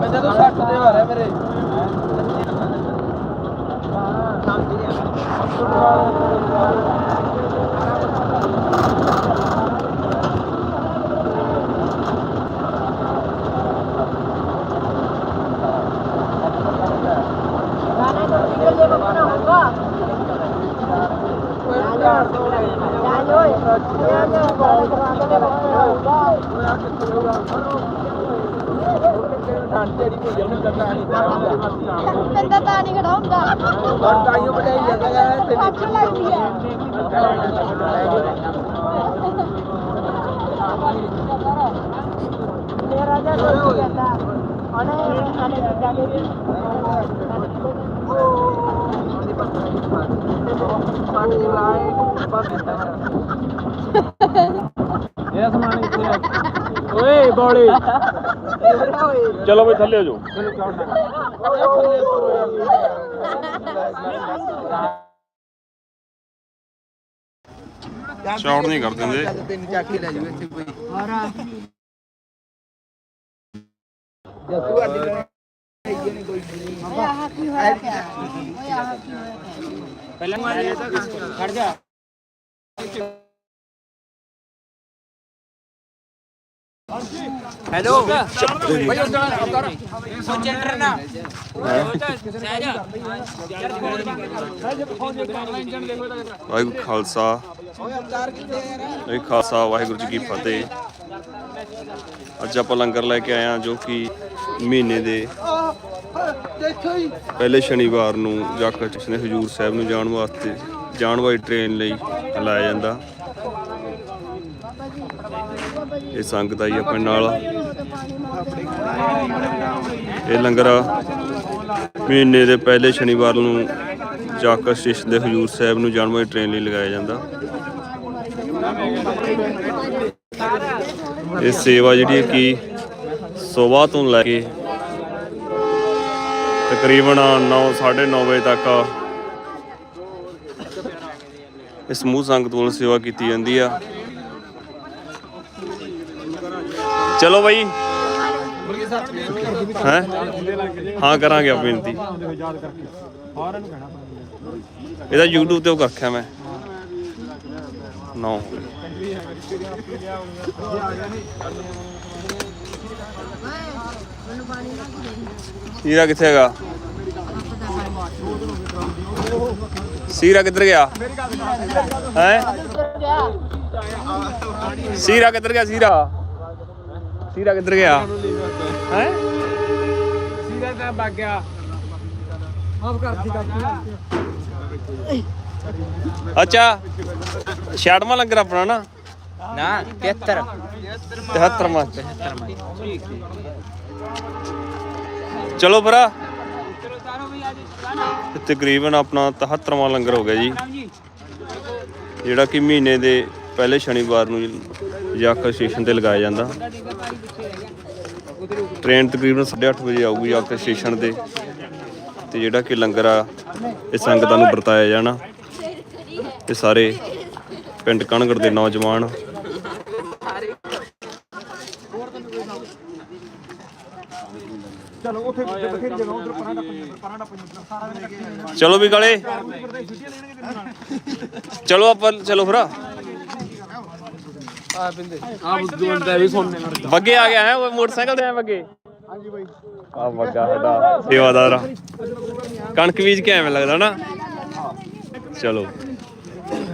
ਮੈਂ ਜਦੋਂ 60 ਦੇ ਮਾਰਿਆ ਮੇਰੇ ਬੰਦਾ ਤਾਂ ਨਹੀਂ ਖੜਾ ਹੁੰਦਾ। ਤਾਈਓ ਬਟਾਈ ਜਾਂਦਾ ਹੈ ਤੇ ਅੱਖ ਲੱਗਦੀ ਹੈ ਮੇਰਾ ਜਿਹਾ ਕੋਈ ਕਹਿੰਦਾ। ਉਹਨੇ ਅਨੇ ਜਾ ਕੇ ਇਹ ਸਮਾਨ ਇੱਥੇ ਆ। ਓਏ ਬੋਲੇ। ਚਲੋ ਬਈ ਥੱਲੇ ਹੋ ਜਾਓ। ਸ਼ਾਟ ਨਹੀਂ ਕਰ ਦਿੰਦੇ ਤਿੰਨ ਚੱਕ ਕੇ ਲੈ ਜਾਓ ਇੱਥੇ ਕੋਈ ਜੱਸੂ ਅੱਡੀ ਲੈ ਨਹੀਂ ਕੋਈ ਓਏ ਆਹ ਕੀ ਹੋਇਆ ਪਿਆ ਓਏ ਆਹ ਕੀ ਹੋਇਆ ਪਿਆ ਪਹਿਲਾਂ ਮਾਰਿਆ ਤਾਂ ਮਹੀਨੇ ਦੇ ਪਹਿਲੇ ਸ਼ਨੀਵਾਰ ਨੂੰ ਜਾਖਲ ਸਟੇਸ਼ਨ ਹਜੂਰ ਸਾਹਿਬ ਨੂੰ ਜਾਣ ਵਾਸਤੇ ਜਾਣ ਵਾਲੀ ਟ੍ਰੇਨ ਲਈ ਲਾਇਆ ਜਾਂਦਾ। ਇਹ ਸੰਗਤ ਆਈ ਆਪਣੇ ਨਾਲ। ਇਹ ਲੰਗਰ ਮਹੀਨੇ ਦੇ ਪਹਿਲੇ ਸ਼ਨੀਵਾਰ ਨੂੰ ਜਾਖਲ ਸਟੇਸ਼ਨ ਦੇ ਹਜੂਰ ਸਾਹਿਬ ਨੂੰ ਜਾਣ ਵਾਲੀ ਟ੍ਰੇਨ ਲਈ ਲਗਾਇਆ ਜਾਂਦਾ। ਇਹ ਸੇਵਾ ਜਿਹੜੀ ਹੈ ਕਿ ਸਵੇਰ ਤੋਂ ਲੈ ਕੇ ਤਕਰੀਬਨ 9 9:30 ਵਜੇ ਤੱਕ ਇਸ ਸਮੂਹ ਸੰਗਤ ਵੱਲੋਂ ਸੇਵਾ ਕੀਤੀ ਜਾਂਦੀ ਆ। ਚਲੋ ਬਾਈ। ਹੈ? ਹਾਂ, ਕਰਾਂਗੇ ਆਪ ਬੇਨਤੀ। ਇਹਦਾ YouTube ਤੇ ਉਹ ਰੱਖਿਆ ਮੈਂ। 9 ਸੀਰਾ ਕਿੱਥੇ ਹੈਗਾ? ਸੀਰਾ ਕਿੱਧਰ ਗਿਆ? ਹੈ? ਸੀਰਾ ਕਿੱਧਰ ਗਿਆ ਸੀਰਾ? ਸੀਰਾ ਕਿੱਧਰ ਗਿਆ? ਹੈ? ਸੀधा ਤਾਂ ਵਗ ਗਿਆ। ਆਪ ਕਰਦੀ ਕਰਦੀ ਅੱਛਾ ਛਿਆਟਵਾਂ ਲੰਗਰ ਆਪਣਾ ਨਾ? ਨਾ 73 73 ਮਾ ਚਲੋ ਭਰਾ। ਤੇ ਤਕਰੀਬਨ ਆਪਣਾ 73ਵਾਂ ਲੰਗਰ ਹੋ ਗਿਆ ਜੀ। ਜਿਹੜਾ ਕਿ ਮਹੀਨੇ ਦੇ ਪਹਿਲੇ ਸ਼ਨੀਵਾਰ ਨੂੰ ਜਾਖਲ ਸਟੇਸ਼ਨ ਤੇ ਲਗਾਇਆ ਜਾਂਦਾ। ਟ੍ਰੇਨ ਤਕਰੀਬਨ 8:30 ਵਜੇ ਆਊਗੀ ਜਾਖਲ ਸਟੇਸ਼ਨ ਤੇ। ਤੇ ਜਿਹੜਾ ਕਿ ਲੰਗਰ ਆ ਇਹ ਸੰਗਤਾਂ ਨੂੰ ਵਰਤਾਇਆ ਜਾਣਾ। ਤੇ ਸਾਰੇ ਪਿੰਡ ਕਣਗੜ ਦੇ ਨੌਜਵਾਨ ਚਲੋ ਉੱਥੇ ਬਥੇਰੀ ਜਗ੍ਹਾ ਉਧਰ ਪਰਾਂ ਦਾ ਪਰਾਂ ਦਾ ਸਾਰਾ ਦਿਨ ਇਕੱਠੇ ਚਲੋ ਵੀ ਗਲੇ ਚਲੋ ਆਪਾਂ ਚਲੋ ਫਿਰ। ਆ ਬਿੰਦੇ ਆ ਬੁੱਧੂ ਬੰਦਾ ਵੀ ਸੁਣਨੇ ਵੱਗੇ ਆ ਗਿਆ ਹੈ ਉਹ ਮੋਟਰਸਾਈਕਲ ਤੇ ਆ ਵੱਗੇ? ਹਾਂਜੀ ਬਾਈ। ਆ ਵੱਗਾ ਸਾਡਾ ਸੇਵਾਦਾਰ ਆ। ਕਣਕ ਬੀਜ ਕੇ ਐਵੇਂ ਲੱਗਦਾ ਨਾ। ਚਲੋ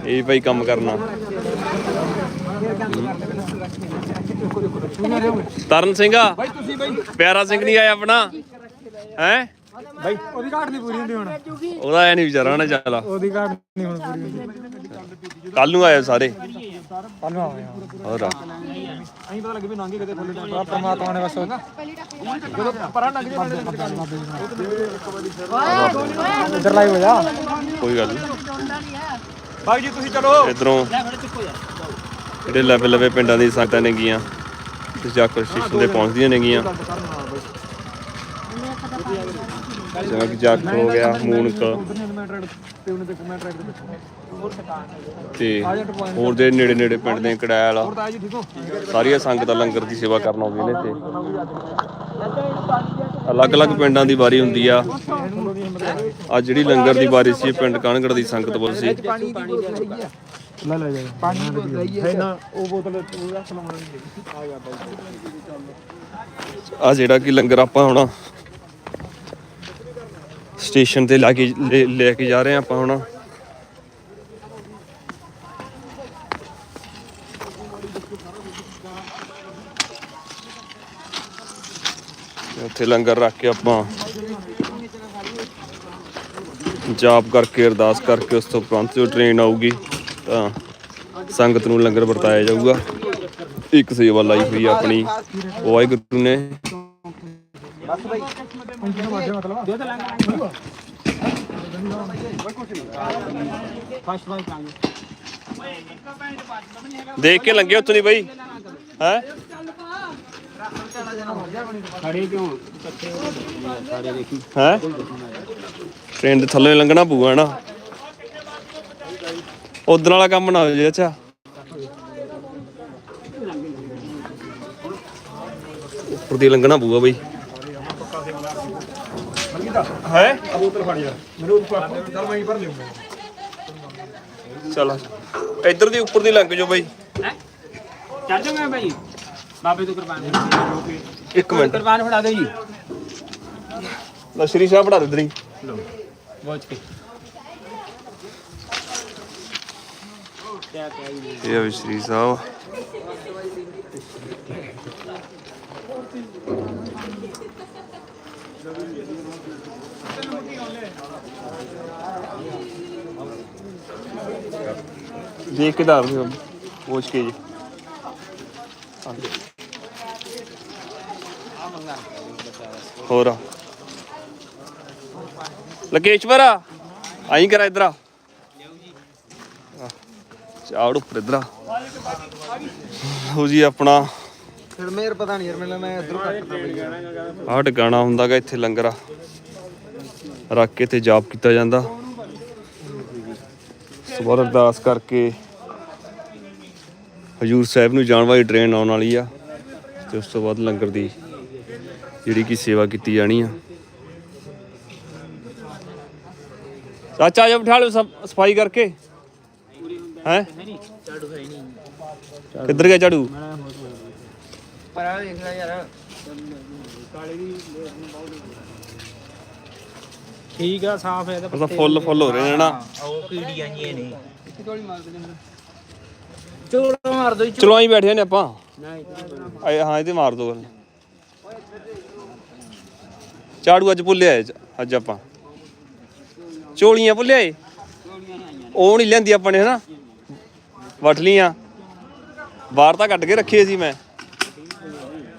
ਇਹ ਭਾਈ ਕੰਮ ਕਰਨਾ। ਤਰਨ ਸਿੰਘ ਆ। ਪਿਆਰਾ ਸਿੰਘ ਨਹੀਂ ਆਇਆ ਆਪਣਾ। ਹੈ? ਬਾਈ ਉਹਦੀ ਘਾਟ ਨਹੀਂ ਪੂਰੀ ਹੁੰਦੀ ਹੁਣ। ਉਹਦਾ ਐ ਨਹੀਂ ਵਿਚਾਰਾ ਨਾ ਚੱਲ ਉਹਦੀ ਘਾਟ ਨਹੀਂ ਹੁਣ ਪੂਰੀ ਹੁੰਦੀ। ਕੱਲ ਨੂੰ ਆਏ ਸਾਰੇ। ਕੱਲ ਨੂੰ ਆਵਾਂਗੇ ਹੋਰ। ਅਸੀਂ ਪਤਾ ਲੱਗੇ ਵੀ ਨਾਂਗੇ ਕਿਤੇ ਖੁੱਲੇ ਟਾਈਮ ਪਰਮਾਤਮਾ ਨੇ ਬਸ ਜਦੋਂ ਪਰਾਂ ਲੱਗ ਜੇ ਇੱਧਰ ਲਾਈ ਹੋ ਜਾ। ਕੋਈ ਗੱਲ ਨਹੀਂ ਬਾਈ ਜੀ ਤੁਸੀਂ ਚਲੋ। ਇਧਰੋਂ ਜਿਹੜੇ ਲਵੇ ਲਵੇ ਪਿੰਡਾਂ ਦੀ ਸੰਗਤਾਂ ਨੇ ਗੀਆਂ ਤੇ ਜਾਕਰ ਸਟੇਸ਼ਨ ਤੇ ਪਹੁੰਚਦੀਆਂ ਨੇ ਗੀਆਂ ਜਿਵੇਂ ਕਿ ਜੱਗ ਹੋ ਗਿਆ ਮੂਨਕ। ਤੇ ਹੋਰ ਦੇ ਨੇੜੇ ਨੇੜੇ ਪਿੰਡ ਦੇ ਹੋ? ਸਾਰੀਆਂ ਸੰਗਤਾਂ ਲੰਗਰ ਦੀ ਸੇਵਾ ਕਰਨ ਆਉਂਦੀਆਂ ਨੇ ਤੇ ਅਲੱਗ-ਅਲੱਗ ਪਿੰਡਾਂ ਦੀ ਵਾਰੀ ਹੁੰਦੀ ਆ। ਆ ਜਿਹੜੀ ਲੰਗਰ ਦੀ ਵਾਰੀ ਸੀ ਇਹ ਪਿੰਡ ਕਾਨਗੜ ਦੀ ਸੰਗਤ ਵੱਲ ਸੀ। ਪਾਣੀ ਦੀ ਬੋਤਲ ਹੈਗੀ ਆ। ਲੈ ਲੈ ਜਾ। ਪਾਣੀ ਦੀ ਬੋਤਲ ਹੈਗੀ ਹੈ ਨਾ ਉਹ ਬੋਤਲ ਉਹ ਰੱਖ ਲਵਾਉਣਾ ਨਹੀਂ ਆ ਗਿਆ ਬਾਈ। ਆ ਜਿਹੜਾ ਕਿ ਲੰਗਰ ਆਪਾਂ ਹੁਣ ਸਟੇਸ਼ਨ ਤੇ ਲਾ ਕੇ ਲੈ- ਲੈ ਕੇ ਜਾ ਰਹੇ ਆ ਆਪਾਂ ਹੁਣ। ਉੱਥੇ ਲੰਗਰ ਰੱਖ ਕੇ ਆਪਾਂ ਜਾਪ ਕਰਕੇ, ਅਰਦਾਸ ਕਰਕੇ ਉਸ ਤੋਂ ਉਪਰੰਤ ਜੋ ਟ੍ਰੇਨ ਆਊਗੀ, ਤਾਂ ਸੰਗਤ ਨੂੰ ਲੰਗਰ ਵਰਤਾਇਆ ਜਾਊਗਾ। ਇੱਕ ਸੇਵਾ ਲਾਈ ਹੋਈ ਆਪਣੀ, ਵਾਹਿਗੁਰੂ ਨੇ। ਦੇਖ ਕੇ ਲੰਗੇ ਉੱਥੋਂ ਦੀ ਬਈ। ਹੈ? ਖੜੇ ਕਿਉਂ ਖੜੇ ਦੇਖੀ ਹੈ? ਟ੍ਰੇਨ ਦੇ ਥੱਲੇ ਲੰਘਣਾ ਪਊਗਾ ਨਾ? ਉਧਰ ਵਾਲਾ ਕੰਮ ਨਾ ਹੋ ਜੇ, ਅੱਛਾ। ਉੱਪਰ ਦੀ ਲੰਘਣਾ ਪਊਗਾ ਬਈ। ਹੈ? ਬੋਤਲ ਫੜ ਜਾ ਮੈਨੂੰ ਉੱਪਰ ਚੱਲ ਮੈਂ ਹੀ ਭਰ ਲਿਆਉਂਗਾ ਚਲ ਇੱਧਰ ਦੀ ਉੱਪਰ ਦੀ ਲੰਘ ਜਾਓ ਬਈ। ਚੱਲ ਜਾਵਾਂਗੇ ਭਾਈ ਬਾਬੇ ਤੋਂ ਕੁਰਬਾਨ ਇੱਕ ਮਿੰਟ। ਕੁਰਬਾਨ ਫੜਾ ਦਿਓ ਜੀ। ਲੈ ਸ਼੍ਰੀ ਸਾਹਿਬ ਪੜਾ ਦੇ ਦਰੀ ਕੇ ਕਿਆ ਕਹਿ ਜੀ ਇਹ ਆ ਵੀ ਸ਼੍ਰੀ ਸਾਹਿਬ। ਦੇਖ ਕੇ ਧਾਰ ਦਿਓ। ਪਹੁੰਚ ਕੇ ਜੀ। ਹੋਰ ਲਕੇਸ਼ਵਰ ਆਈ ਕਰਾ ਇਧਰ ਆ। ਚਾੜ ਉੱਪਰ ਇਧਰ ਆ। ਹੋ ਜੀ ਆਪਣਾ ਫਿਰ ਮੇਰ ਪਤਾ ਨਹੀਂ ਯਾਰ, ਮੈਨੂੰ ਮੈਂ ਇਧਰੋਂ ਕੱਟਦਾ ਬਈ। ਆਹ ਟਿਕਾਣਾ ਹੁੰਦਾਗਾ ਇੱਥੇ ਲੰਗਰ। ਰੱਖ ਕੇ ਤੇ ਜਾਪ ਕੀਤਾ ਜਾਂਦਾ। ਸਵੇਰ ਅਰਦਾਸ ਕਰਕੇ ਹਜੂਰ ਸਾਹਿਬ ਨੂੰ ਜਾਣ ਵਾਲੀ ਟ੍ਰੇਨ ਆਉਣ ਵਾਲੀ ਆ। ਤੇ ਉਸ ਤੋਂ ਬਾਅਦ ਲੰਗਰ ਦੀ ਜਿਹੜੀ ਕੀ ਸੇਵਾ ਕੀਤੀ ਜਾਣੀ ਆ। ਚਾਚਾ ਜੀ, ਬਿਠਾ ਲਓ ਸਫ- ਸਫ਼ਾਈ ਕਰਕੇ। ਹੈ? ਕਿੱਧਰ ਗਿਆ ਝਾੜੂ? ਪਰ ਆ ਦੇਖ ਲੈ ਯਾਰ। ਠੀਕ ਆ ਸਾਫ਼ ਹੈ ਤਾਂ ਫੁੱਲ ਫੁੱਲ ਹੋ ਰਹੇ ਨੇ ਨਾ। ਉਹ ਕੀੜੀਆਂ ਜੀਆਂ ਨੇ। ਚੋੜਾ ਮਾਰ ਦੋ ਚਲੋ ਆਈ ਬੈਠੇ ਨੇ ਆਪਾਂ। ਨਹੀਂ। ਆਏ ਹਾਂ ਇਹਦੇ ਮਾਰ ਦੋ ਗੱਲ। ਝਾੜੂ ਅੱਜ ਭੁੱਲਿਆ ਏ ਅੱਜ ਆਪਾਂ। ਚੋਲੀਆਂ ਭੁੱਲਿਆ ਏ? ਉਹ ਨਹੀਂ ਲੈਂਦੀ ਆਪਾਂ ਨੇ ਹਨਾ? ਵਟ ਲੀਆਂ ਬਾਹਰ ਤਾਂ ਕੱਢ ਕੇ ਰੱਖੇ ਸੀ ਮੈਂ।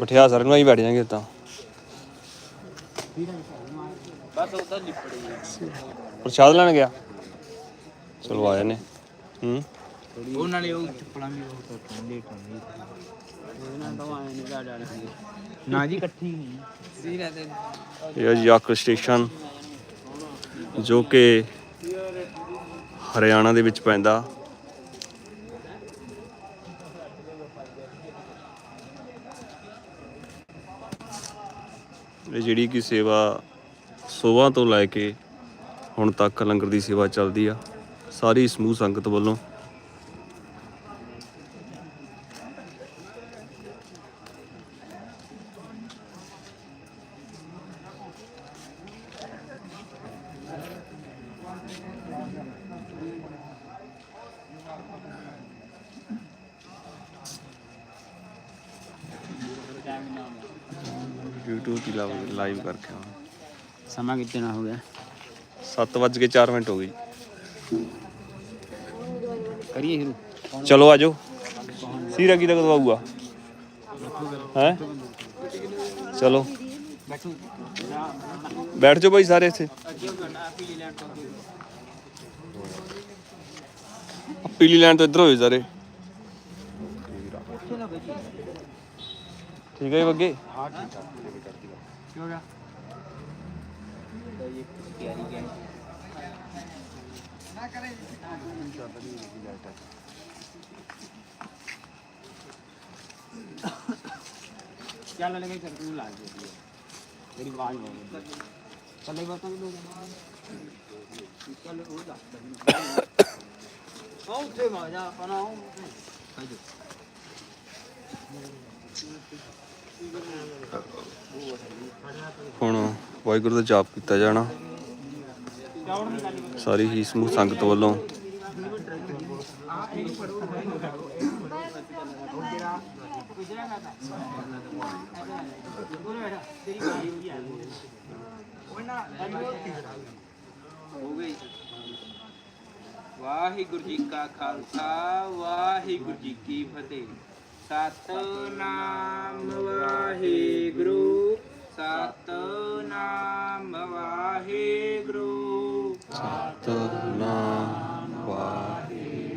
ਮਠਿਆ ਸਰ ਨੂੰ ਅਸੀਂ ਬੈਠ ਜਾਾਂਗੇ ਤਾਂ ਪ੍ਰਸ਼ਾਦ ਲੈਣ ਗਿਆ? ਚਲੋ ਆਏ ਨੇ ਹੂੰ। ਉਹ ਨਾਲੇ ਉਹ ਚੱਪਲਾਂ ਵੀ ਉਹ ਤੋਂ ਠੰਡੇ ਠੰਡੇ ਉਹਨਾਂ ਤੋਂ ਆਏ ਨੇ ਗਾ ਜਾਣੇ ਨਾ ਜੀ ਇਕੱਠੀ ਸੀ ਰਹਤੇ ਇਹ ਯਾਕਰ ਸਟੇਸ਼ਨ ਜੋ ਕਿ ਹਰਿਆਣਾ ਦੇ ਵਿੱਚ ਪੈਂਦਾ। ਇਹ ਜਿਹੜੀ ਕਿ ਸੇਵਾ ਸੋਵਾ ਤੋਂ ਲੈ ਕੇ ਹੁਣ ਤੱਕ ਲੰਗਰ ਦੀ ਸੇਵਾ ਚੱਲਦੀ ਆ, ਸਾਰੀ ਸਮੂਹ ਸੰਗਤ ਵੱਲੋਂ कितना कितना हो गया। सत्त बज के चार मिनट हो गई चलो आ सीरा की तक हुआ है? चलो। बैठ जाओ भाई सारे इतने पीली लैंड तो इधर हो सारे। ठीक है बगे तैयारी क्या ना करें क्या लगे गई चटनी ला देती है मेरी आवाज हो गई चले बता दो चलो हो जा आओ थे मजा अपना आओ आइए ਹੁਣ ਵਾਹਿਗੁਰੂ ਦਾ ਜਾਪ ਕੀਤਾ ਜਾਣਾ ਸਾਰੀ ਹੀ ਸਮੂਹ ਸੰਗਤ ਵੱਲੋਂ। ਵਾਹਿਗੁਰੂ ਜੀ ਕਾ ਖਾਲਸਾ, ਵਾਹਿਗੁਰੂ ਜੀ ਕੀ ਫਤਿਹ। Satnam Waheguru Satnam Waheguru. Satu Nam Wahai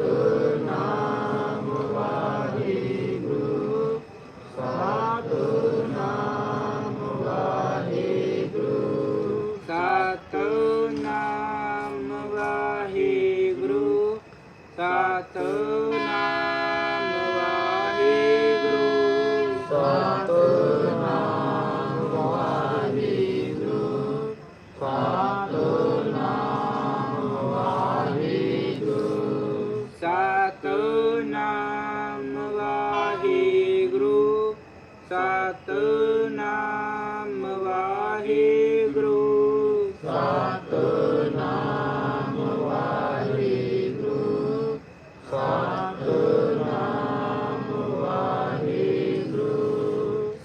Uh...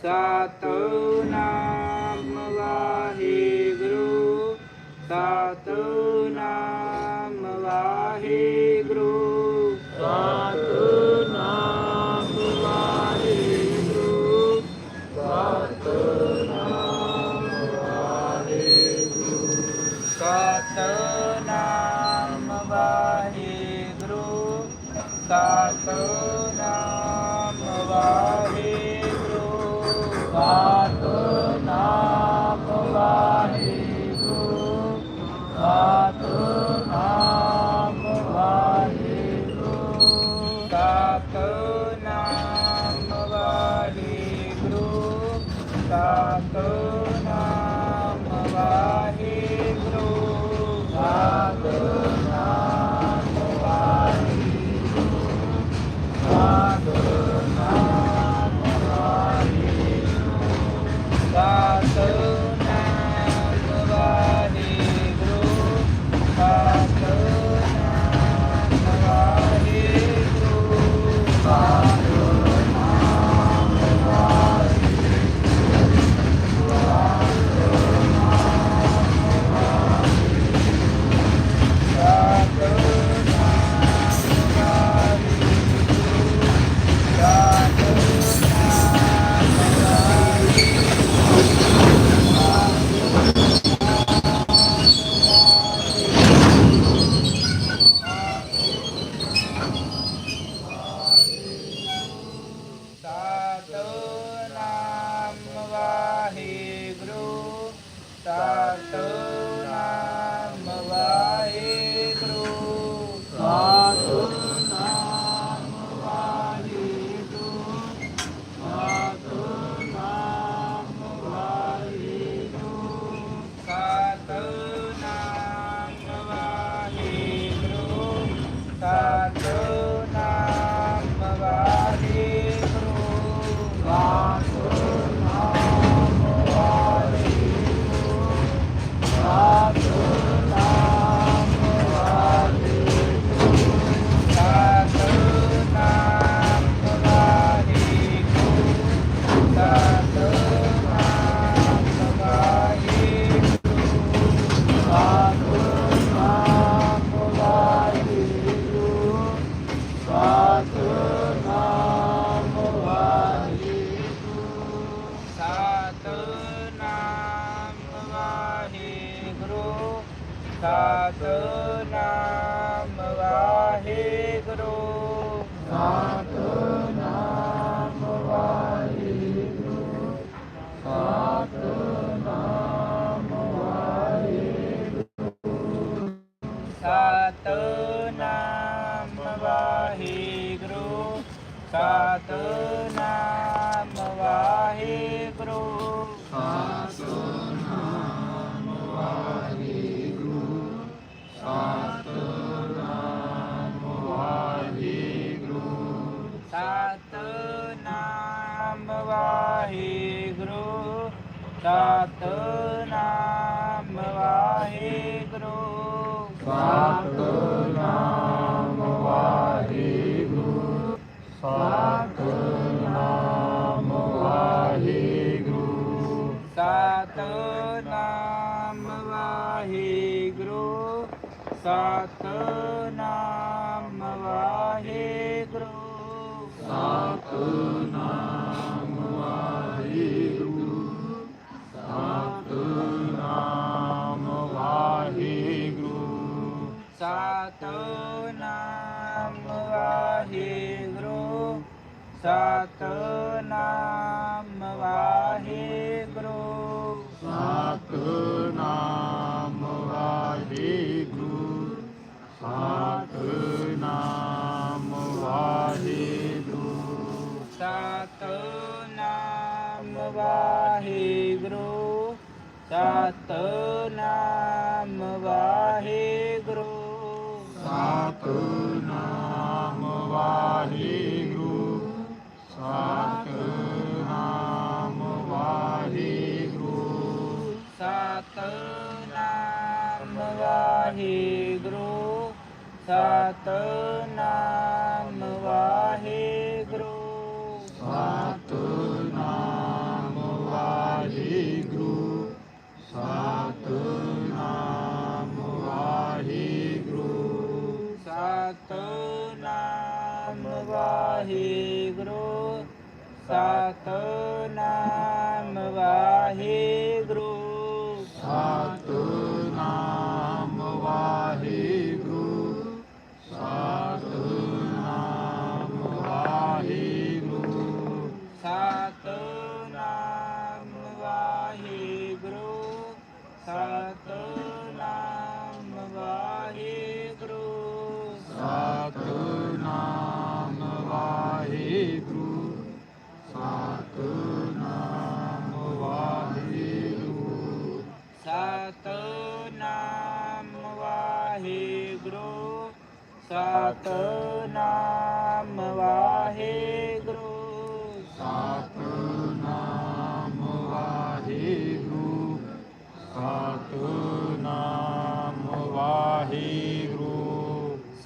阿德。साथ Doctor.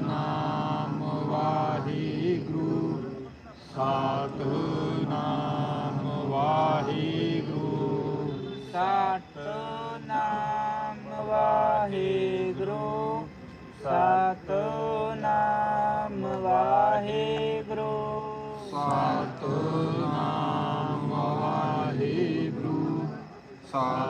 नाम वाहिगुरु। सात नाम वाहिगुरु। सात नाम वाहिगुरु। सात नाम वाहिगुरु। सात नाम वाहिगुरु। सात